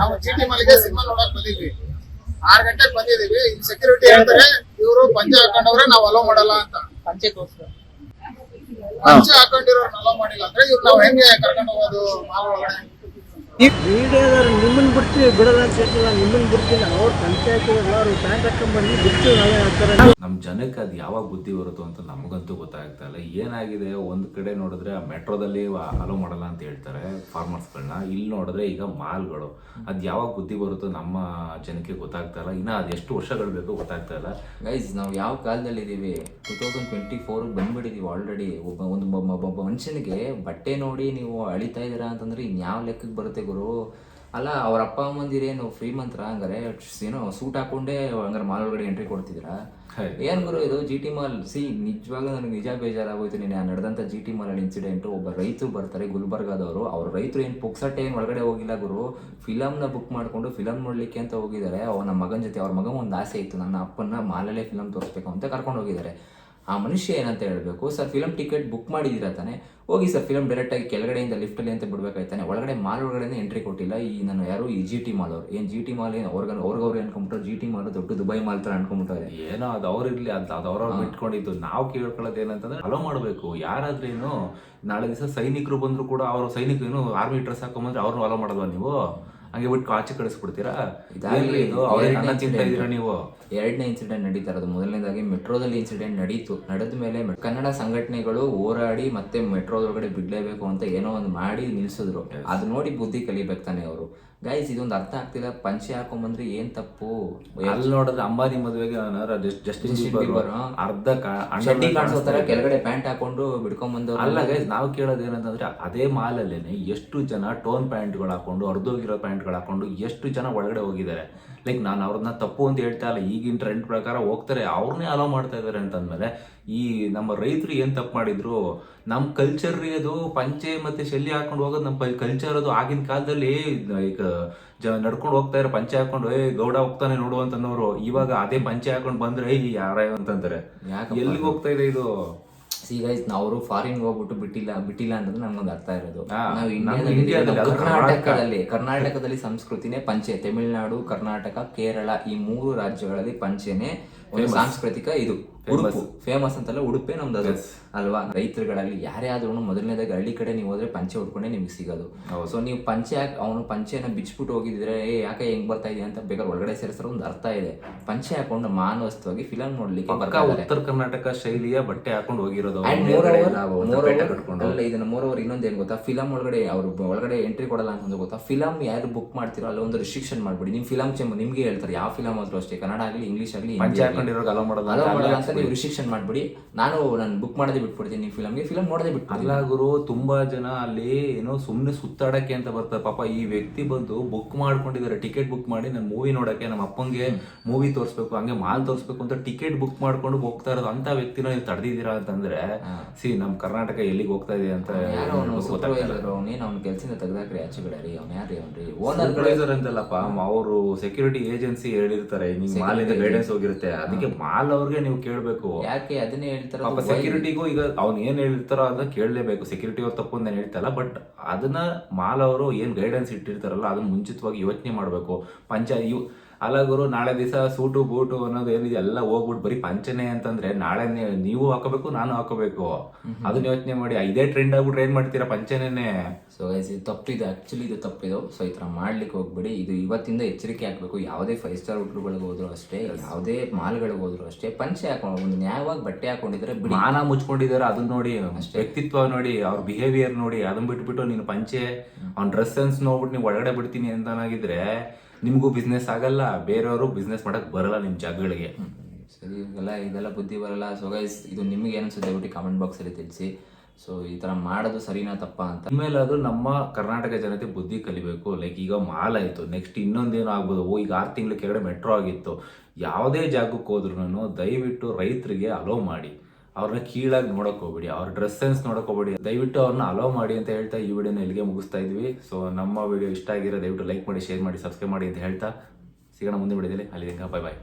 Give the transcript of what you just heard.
ನಾವು G T ಮಲ್ಲಿಗೆ cinema ನೋಡಕ್ ಬಂದಿದ್ವಿ. ಆರ್ ಗಂಟೆಗೆ ಬಂದಿದೀವಿ ಇಲ್ಲಿ ಸೆಕ್ಯೂರಿಟಿ ಹೇಳ್ತಾರೆ ಇವರು ಪಂಚೆ ಹಾಕೊಂಡವ್ರೆ ನಾವು ಅಲೋ ಮಾಡಲ್ಲ ಅಂತ. ಪಂಚೆಗೋಸ್ಕರ ಪಂಚೆ ಹಾಕೊಂಡಿರೋರ್ನ ಅಲೋ ಮಾಡಿಲ್ಲ ಅಂದ್ರೆ ಇವ್ರು ನಾವ್ ಹೆಂಗೆ ಕರ್ಕೊಂಡು ಹೋಗೋದು ಮಾಲ್ ಒಳಗಡೆ? ಮೀಡಿಯಾದವ್ರು ನಿಮ್ಮನ್ನು ಬಿಡ್ತೀವಿ ಬಿಡಲ್ಲ ಅಂತ ಹೇಳ್ತಿಲ್ಲ. ನಿಮ್ಮನ್ನ ಬಿಡ್ತಿಲ್ಲ ಅವ್ರು ಪಂಚಾಯತ್ ಎಲ್ಲರೂ ಪ್ಯಾಂಟ್ ಹಾಕೊಂಡ್ಬಂದು ಬಿಟ್ಟು ನಾವೇ ಹಾಕ್ತಾರೆ. ನಮ್ಮ ಜನಕ್ಕೆ ಅದು ಯಾವಾಗ ಬುದ್ಧಿ ಬರುತ್ತೋ ಅಂತ ನಮಗಂತೂ ಗೊತ್ತಾಗ್ತಾ ಇಲ್ಲ. ಏನಾಗಿದೆ? ಒಂದು ಕಡೆ ನೋಡಿದ್ರೆ ಆ ಮೆಟ್ರೋದಲ್ಲಿ ಅಲೋ ಮಾಡಲ್ಲ ಅಂತ ಹೇಳ್ತಾರೆ ಫಾರ್ಮರ್ಸ್ಗಳನ್ನ ಇಲ್ಲಿ ನೋಡಿದ್ರೆ ಈಗ ಮಾಲ್ಗಳು. ಅದು ಯಾವಾಗ ಬುದ್ಧಿ ಬರುತ್ತೋ ನಮ್ಮ ಜನಕ್ಕೆ ಗೊತ್ತಾಗ್ತಾ ಇಲ್ಲ. ಇನ್ನು ಅದು ಎಷ್ಟು ವರ್ಷಗಳು ಬೇಕೋ ಗೊತ್ತಾಗ್ತಾ ಇಲ್ಲ. ಗೈಸ್, ನಾವು ಯಾವ ಕಾಲದಲ್ಲಿ ಇದ್ದೀವಿ ಟೂ ತೌಸಂಡ್ ಟ್ವೆಂಟಿ ಫೋರ್ಗೆ ಬಂದ್ಬಿಟ್ಟಿದ್ದೀವಿ ಆಲ್ರೆಡಿ. ಒಬ್ಬ ಒಂದು ಮನುಷ್ಯನಿಗೆ ಬಟ್ಟೆ ನೋಡಿ ನೀವು ಅಳಿತಾ ಇದ್ದೀರಾ ಅಂತಂದ್ರೆ ಇನ್ಯಾವ ಲೆಕ್ಕಕ್ಕೆ ಬರುತ್ತೆ ಗುರು? ಅಲ್ಲ ಅವ್ರ ಅಪ್ಪ ಅಮ್ಮಂದಿರೇನು ಫ್ರೀ ಮಂತ್ರ ಹಂಗಾರೆ ಏನೋ ಸೂಟ್ ಹಾಕೊಂಡೇ ಹಂಗಾರೆ ಮಾಲ್ ಒಳಗಡೆ ಎಂಟ್ರಿ ಕೊಡ್ತಿದ್ದೀರಾ. ಏನ್ ಗುರು ಇದು? ಜಿ ಟಿ ಮಾಲ್ ಸಿ ನಿಜವಾಗ್ಲೂ ನನಗೆ ನಿಜ ಬೇಜಾರಾಗೋಯ್ತು. ನೀನು ನಡೆದಂಥ ಜಿ ಟಿ ಮಾಲ್ ಇನ್ಸಿಡೆಂಟ್ ಒಬ್ಬ ರೈತರು ಬರ್ತಾರೆ ಗುಲ್ಬರ್ಗಾದವರು. ಅವ್ರ ರೈತರು ಏನು ಪುಕ್ಸಟ್ಟೆ ಏನು ಒಳಗಡೆ ಹೋಗಿಲ್ಲ ಗುರು. ಫಿಲಮ್ನ ಬುಕ್ ಮಾಡ್ಕೊಂಡು ಫಿಲಮ್ ನೋಡ್ಲಿಕ್ಕೆ ಅಂತ ಹೋಗಿದ್ದಾರೆ. ಅವನ ಮಗನ ಜೊತೆ ಅವ್ರ ಮಗ ಒಂದು ಆಸೆ ಇತ್ತು. ನನ್ನ ಅಪ್ಪನ ಮಾಲಲ್ಲೇ ಫಿಲಮ್ ತೋರಿಸ್ಬೇಕು ಅಂತ ಕರ್ಕೊಂಡು ಹೋಗಿದ್ದಾರೆ. ಆ ಮನುಷ್ಯ ಏನಂತ ಹೇಳಬೇಕು ಸರ್ ಫಿಲಮ್ ಟಿಕೆಟ್ ಬುಕ್ ಮಾಡಿದ್ದೀರಾ ತಾನೆ? ಹೋಗಿ ಸರ್ ಫಿಲಮ್ ಡೈರೆಕ್ಟಾಗಿ ಕೆಳಗಡೆಯಿಂದ ಲಿಫ್ಟಲ್ಲಿ ಅಂತ ಬಿಡಬೇಕಾಯ್ತಾನೆ. ಒಳಗಡೆ ಮಾಲ್ ಒಳಗಡೆ ಎಂಟ್ರಿ ಕೊಟ್ಟಿಲ್ಲ. ಈ ನಾನು ಯಾರು? ಈ ಜಿ ಟಿ ಮಾಲ್ ಅವ್ರು. ಏನು ಜಿ ಟಿ ಮಾಲ್ ಏನು? ಅವ್ರಿಗೆ ಅವ್ರಿಗವ್ರು ಅನ್ಕೊಂಬಿಟ್ರು ಜಿ ಟಿ ಮಾಲ್ ದೊಡ್ಡ ದುಬೈ ಮಾಲ್ ಥರ ಅನ್ಕೊಂಬಿಟ್ಟಾರೆ ಏನೋ ಅದು ಅವ್ರಿರ್ಲಿ ಅದು ಅದು ಅವ್ರವ್ರು ಬಿಟ್ಕೊಂಡಿದ್ದು. ನಾವು ಕೇಳ್ಕೊಳ್ಳೋದು ಏನಂತಂದ್ರೆ ಅಲೋ ಮಾಡಬೇಕು ಯಾರಾದ್ರೇನು ನಾಳೆ ದಿವಸ ಸೈನಿಕರು ಬಂದ್ರು ಕೂಡ ಅವರು ಸೈನಿಕರು ಏನು ಆರ್ಮಿ ಡ್ರೆಸ್ ಹಾಕೊಂಬಂದ್ರೆ ಅವ್ರನ್ನೂ ಅಲೋ ಮಾಡಲ್ವಾ ನೀವು? ಹಂಗೆ ಬಿಟ್ಟು ಆಚೆ ಕಳಿಸ್ಬಿಡ್ತೀರಾ? ಇದಾಗ್ಲಿ, ಇದು? ನೀವು? ಎರಡನೇ ಇನ್ಸಿಡೆಂಟ್ ನಡೀತಾ ಇರೋದು. ಮೊದಲನೇದಾಗಿ ಮೆಟ್ರೋದಲ್ಲಿ ಇನ್ಸಿಡೆಂಟ್ ನಡೀತು. ನಡೆದ ಮೇಲೆ ಕನ್ನಡ ಸಂಘಟನೆಗಳು ಹೋರಾಡಿ ಮತ್ತೆ ಮೆಟ್ರೋದೊಳಗಡೆ ಬಿಡ್ಲೇಬೇಕು ಅಂತ ಏನೋ ಒಂದು ಮಾಡಿ ನಿಲ್ಸಿದ್ರು. ಅದು ನೋಡಿ ಬುದ್ಧಿ ಕಲಿಬೇಕು ತಾನೆ ಅವರು. ಗೈಸ್ ಇದೊಂದು ಅರ್ಥ ಆಗ್ತಿಲ್ಲ. ಪಂಚೆ ಹಾಕೊಂಬಂದ್ರೆ ಏನ್ ತಪ್ಪು? ಅಲ್ಲಿ ನೋಡಿದ್ರೆ ಅಂಬಾನಿ ಮದುವೆಗೆ ಜಸ್ಟಿನ್ ಅರ್ಧ ಕಾಣಿಸೋ ತರ ಕೆಳಗಡೆ ಪ್ಯಾಂಟ್ ಹಾಕೊಂಡು ಬಿಡ್ಕೊಂಬಂದು ಅಲ್ಲ ಗೈಸ್ ನಾವು ಕೇಳೋದು ಏನಂತಂದ್ರೆ ಅದೇ ಮಾಲಲ್ಲೇನೆ ಎಷ್ಟು ಜನ ಟೋನ್ ಪ್ಯಾಂಟ್ಗಳು ಹಾಕೊಂಡು ಅರ್ಧೋಗಿರೋ ಪ್ಯಾಂಟ್ಗಳು ಹಾಕೊಂಡು ಎಷ್ಟು ಜನ ಒಳಗಡೆ ಹೋಗಿದ್ದಾರೆ. ಲೈಕ್ ನಾನು ಅವ್ರನ್ನ ತಪ್ಪು ಅಂತ ಹೇಳ್ತಾ ಇಲ್ಲ. ಈಗಿನ ಟ್ರೆಂಡ್ ಪ್ರಕಾರ ಹೋಗ್ತಾರೆ ಅವ್ರನ್ನೇ ಅಲೋ ಮಾಡ್ತಾ ಇದ್ದಾರೆ ಅಂತಂದ್ಮೇಲೆ ಈ ನಮ್ಮ ರೈತರು ಏನ್ ತಪ್ಪು ಮಾಡಿದ್ರು ನಮ್ಮ ಕಲ್ಚರ್ ಅದು ಪಂಚೆ ಮತ್ತೆ ಶೆಲ್ಲಿ ಹಾಕೊಂಡು ಹೋಗೋದು ನಮ್ಮ ಕಲ್ಚರ್ ಅದು ಆಗಿನ ಕಾಲದಲ್ಲಿ ಲೈಕ್ ಜ ನಡ್ಕೊಂಡು ಹೋಗ್ತಾ ಇರೋ ಪಂಚೆ ಹಾಕೊಂಡು ಏ ಗೌಡ ಹೋಗ್ತಾನೆ ನೋಡು ಅಂತಂದವರು ಇವಾಗ ಅದೇ ಪಂಚೆ ಹಾಕೊಂಡು ಬಂದ್ರೆ ಯಾರ ಅಂತಂತಾರೆ? ಎಲ್ಲಿಗೆ ಹೋಗ್ತಾ ಇದೆ ಇದು? ಸಿ ಗೈಸ್ ಅವರು ಫಾರಿನ್ ಹೋಗ್ಬಿಟ್ಟು ಬಿಟ್ಟಿಲ್ಲ ಬಿಟ್ಟಿಲ್ಲ ಅಂತಂದ್ರೆ ನಮ್ಗೊಂದು ಅರ್ಥ ಇರೋದು. ನಾವು ಇಂಡಿಯಾದಲ್ಲಿ ಇಂಡಿಯಾದಲ್ಲಿ ಕರ್ನಾಟಕದಲ್ಲಿ ಕರ್ನಾಟಕದಲ್ಲಿ ಸಂಸ್ಕೃತಿನೇ ಪಂಚೆ ತಮಿಳುನಾಡು ಕರ್ನಾಟಕ ಕೇರಳ ಈ ಮೂರು ರಾಜ್ಯಗಳಲ್ಲಿ ಪಂಚೆನೇ ಒಂದು ಸಾಂಸ್ಕೃತಿಕ ಇದು ಉಡುಪು. ಫೇಮಸ್ ಅಂತಲ್ಲ ಉಡುಪೇ ನಮ್ದು ಅದು. ಅಲ್ವಾ? ರೈತರುಗಳಲ್ಲಿ ಯಾರೇ ಆದ್ರೂ ಮೊದಲನೇದಾಗಿ ಹಳ್ಳಿ ಕಡೆ ನೀವು ಹೋದ್ರೆ ಪಂಚೆ ಉಟ್ಕೊಂಡೆ ನಿಮ್ಗೆ ಸಿಗೋದು. ಸೊ ನೀವು ಪಂಚೆ ಹಾಕಿ ಅವನು ಪಂಚೆನ ಬಿಚ್ಬಿಟ್ಟು ಹೋಗಿದ್ರೆ ಏ ಯಾಕೆ ಹೆಂಗ್ ಬರ್ತಾ ಇದೆ ಅಂತ ಬೇಕಾದ್ರೆ ಒಳಗಡೆ ಸೇರಿಸೋ ಒಂದು ಅರ್ಥ ಇದೆ. ಪಂಚೆ ಹಾಕೊಂಡು ಮಾನವಸ್ತವಾಗಿ ಫಿಲಂ ನೋಡ್ಲಿಕ್ಕೆ ಬರ್ತಾ ಉತ್ತರ ಕರ್ನಾಟಕ ಶೈಲಿಯ ಬಟ್ಟೆ ಹಾಕೊಂಡು ಹೋಗಿರೋದು ಅಲ್ಲ ಇದನ್ನ ಮೂರವರು ಇನ್ನೊಂದು ಏನ್ ಗೊತ್ತಾ? ಫಿಲಂ ಒಳಗಡೆ ಅವ್ರು ಒಳಗಡೆ ಎಂಟ್ರಿ ಕೊಡಲ್ಲ ಅಂತಂದ್ರೆ ಗೊತ್ತಾ? ಫಿಲಂ ಯಾರು ಬುಕ್ ಮಾಡ್ತಿರೋ ಅಲ್ಲ ಒಂದು ರಿಸ್ಟ್ರಿಕ್ಷನ್ ಮಾಡ್ಬಿಡಿ. ನಿಮ್ ಫಿಲಂ ಚೆಂಬ ನಿಮ್ಗೆ ಹೇಳ್ತಾರೆ ಯಾವ ಫಿಲಂ ಆದ್ರೂ ಅಷ್ಟೇ. ಕನ್ನಡ ಆಗಲಿ ಇಂಗ್ಲಿಷ್ ಆಗಲಿ ಅಲೋ ಅಂತ ಮಾಡಲ್ಲ ಅಂತ ನೀವು ರಿಸ್ಟ್ರಿಕ್ಷನ್ ಮಾಡ್ಬಿಡಿ. ನಾನು ನಾನು ಬುಕ್ ಮಾಡೋದೇ ಬಿಟ್ಬಿಡ್ತೀನಿ ನೀವು ಫಿಲಮ್ಗೆ ಫಿಲಂ ನೋಡೋದೇ ಬಿಟ್ಟು ಅಲ್ಲ ಗುರು ತುಂಬಾ ಜನ ಅಲ್ಲಿ ಏನೋ ಸುಮ್ಮನೆ ಸುತ್ತಾಡಕ್ಕೆ ಅಂತ ಬರ್ತಾರೆ. ಪಾಪ ಈ ವ್ಯಕ್ತಿ ಬಂದು ಬುಕ್ ಮಾಡ್ಕೊಂಡಿದ್ದಾರೆ. ಟಿಕೆಟ್ ಬುಕ್ ಮಾಡಿ ನಾನು ಮೂವಿ ನೋಡಕ್ಕೆ ನಮ್ಮ ಅಪ್ಪಂಗೆ ಮೂವಿ ತೋರಿಸ್ಬೇಕು ಹಂಗೆ ಮಾಲ್ ತೋರಿಸ್ಬೇಕು ಅಂತ ಟಿಕೆಟ್ ಬುಕ್ ಮಾಡ್ಕೊಂಡು ಹೋಗ್ತಾ ಇರೋದು ಅಂತ ವ್ಯಕ್ತಿನ ನೀವು ತಡೆದಿದ್ದೀರಾ ಅಂತಂದ್ರೆ ಸಿ ನಮ್ಮ ಕರ್ನಾಟಕ ಎಲ್ಲಿಗೆ ಹೋಗ್ತಾ ಇದೆ ಅಂತ ಯಾರೋ ಅವನು ಅವನೇನು ಅವ್ನ ಕೆಲಸದಿಂದ ತೆಗ್ದಾಕ್ರಿ ಆಚೆ ಕಡೆ ರೀ ಅವ್ನು ಯಾರು ಅವ್ರಿ ಓನರ್ ಸೂಪರ್ವೈಸರ್ ಅಂತಲ್ಲಪ್ಪ. ಅವರು ಸೆಕ್ಯೂರಿಟಿ ಏಜೆನ್ಸಿ ಹೇಳಿರ್ತಾರೆ ಮಾಲ್ ಮಾಲಿಂದ ಗೈಡೆನ್ಸ್ ಹೋಗಿರುತ್ತೆ. ಅದಕ್ಕೆ ಮಾಲ್ ಅವ್ರಿಗೆ ನೀವು ಕೇಳಬೇಕು. ಯಾಕೆ ಅದನ್ನೇ ಹೇಳ್ತಾರೆ ಪಾಪ ಸೆಕ್ಯೂರಿಟಿಗೂ ಈಗ ಅವ್ನು ಏನು ಹೇಳ್ತಾರೋ ಅದನ್ನ ಕೇಳಲೇಬೇಕು. ಸೆಕ್ಯೂರಿಟಿ ಅವ್ರು ತಪ್ಪು ನಾನು ಹೇಳ್ತಲ್ಲ ಬಟ್ ಅದನ್ನ ಮಾಲ್ ಅವರು ಏನ್ ಗೈಡೆನ್ಸ್ ಇಟ್ಟಿರ್ತಾರಲ್ಲ, ಅದನ್ನ ಮುಂಚಿತವಾಗಿ ಯೋಚನೆ ಮಾಡಬೇಕು. ಪಂಚಾಯತ್ ಅಲ್ಲ ಗುರು ನಾಳೆ ದಿವಸ ಸೂಟು ಬೂಟು ಅನ್ನೋದು ಏನಿದೆ ಎಲ್ಲ ಹೋಗ್ಬಿಟ್ಟು ಬರೀ ಪಂಚನೆ ಅಂತಂದ್ರೆ ನಾಳೆನೆ ನೀವು ಹಾಕೋಬೇಕು ನಾನು ಹಾಕೋಬೇಕು. ಅದನ್ನ ಯೋಚನೆ ಮಾಡಿ. ಇದೇ ಟ್ರೆಂಡ್ ಆಗ್ಬಿಟ್ರೆ ಏನ್ ಮಾಡ್ತೀರಾ ಪಂಚನೆನೆ? ಸೊ ಗೈಸ್ ಇದು ತಪ್ಪಿದೆ ಆ್ಯಕ್ಚುಲಿ ಇದು ತಪ್ಪಿದು ಸೊ ಈ ತರ ಮಾಡ್ಲಿಕ್ಕೆ ಹೋಗ್ಬೇಡಿ. ಇದು ಇವತ್ತಿಂದ ಎಚ್ಚರಿಕೆ ಹಾಕ್ಬೇಕು. ಯಾವುದೇ ಫೈವ್ ಸ್ಟಾರ್ ಹೋಟ್ಲುಗಳಿಗೆ ಹೋದ್ರು ಅಷ್ಟೇ ಯಾವುದೇ ಮಾಲ್ಗಳಿಗೆ ಹೋದ್ರು ಅಷ್ಟೇ ಪಂಚೆ ಹಾಕೊಂಡು ಒಂದು ನ್ಯಾಯವಾಗಿ ಬಟ್ಟೆ ಹಾಕೊಂಡಿದ್ರೆ ಮಾನ ಮುಚ್ಕೊಂಡಿದಾರೆ ಅದನ್ನ ನೋಡಿ ವ್ಯಕ್ತಿತ್ವ ನೋಡಿ ಅವ್ರ ಬಿಹೇವಿಯರ್ ನೋಡಿ ಅದನ್ನ ಬಿಟ್ಬಿಟ್ಟು ನೀನು ಪಂಚೆ ಅವ್ನ ಡ್ರೆಸ್ ಸೆನ್ಸ್ ನೋಡ್ಬಿಟ್ಟು ನೀವು ಒಳಗಡೆ ಬಿಡ್ತೀನಿ ಅಂತನಾಗಿದ್ರೆ ನಿಮಗೂ ಬಿಸ್ನೆಸ್ ಆಗಲ್ಲ ಬೇರೆಯವರು ಬಿಸ್ನೆಸ್ ಮಾಡಕ್ ಬರಲ್ಲ ನಿಮ್ಮ ಜಾಗಗಳಿಗೆ. ಸರಿ ಇವೆಲ್ಲ ಇದೆಲ್ಲ ಬುದ್ಧಿ ಬರಲ್ಲ. ಸೊ ಗೈಸ್ ಇದು ನಿಮಗೆ ಅನ್ಸುತ್ತೆ ಬಿಟ್ಟು ಕಾಮೆಂಟ್ ಬಾಕ್ಸಲ್ಲಿ ತಿಳಿಸಿ. ಸೊ ಈ ಥರ ಮಾಡೋದು ಸರಿನಾ ತಪ್ಪಾ ಅಂತ. ಅದು ನಮ್ಮ ಕರ್ನಾಟಕ ಜನತೆ ಬುದ್ಧಿ ಕಲಿಬೇಕು. ಲೈಕ್ ಈಗ ಮಾಲ್ ಆಯ್ತು. ನೆಕ್ಸ್ಟ್ ಇನ್ನೊಂದೇನು ಆಗ್ಬೋದು. ಓ ಈಗ ಆರು ತಿಂಗಳ ಕೆಳಗಡೆ ಮೆಟ್ರೋ ಆಗಿತ್ತು. ಯಾವುದೇ ಜಾಗಕ್ಕೆ ಹೋದ್ರು ದಯವಿಟ್ಟು ರೈತರಿಗೆ ಅಲೋ ಮಾಡಿ. ಅವ್ರನ್ನ ಕೀಳಾಗಿ ನೋಡಕ್ ಹೋಗ್ಬೇಡಿ. ಅವ್ರ ಡ್ರೆಸ್ ಸೆನ್ಸ್ ನೋಡಕ್ ಹೋಗ್ಬೇಡಿ. ದಯವಿಟ್ಟು ಅವ್ರನ್ನ ಅಲೋ ಮಾಡಿ ಅಂತ ಹೇಳ್ತಾ ಈ ವಿಡಿಯೋನ ಇಲ್ಲಿಗೆ ಮುಗಿಸ್ತಾ ಇದ್ವಿ. ಸೊ ನಮ್ಮ ವಿಡಿಯೋ ಇಷ್ಟ ಆಗಿರೋ ದಯವಿಟ್ಟು ಲೈಕ್ ಮಾಡಿ ಶೇರ್ ಮಾಡಿ ಸಬ್ಸ್ಕ್ರೈಬ್ ಮಾಡಿ ಅಂತ ಹೇಳ್ತಾ. ಸಿಗೋಣ ಮುಂದೆ ಬಿಡಿದಿಲ್ಲ ಅಲ್ಲಿ ಬಾಯ್ ಬಾಯ್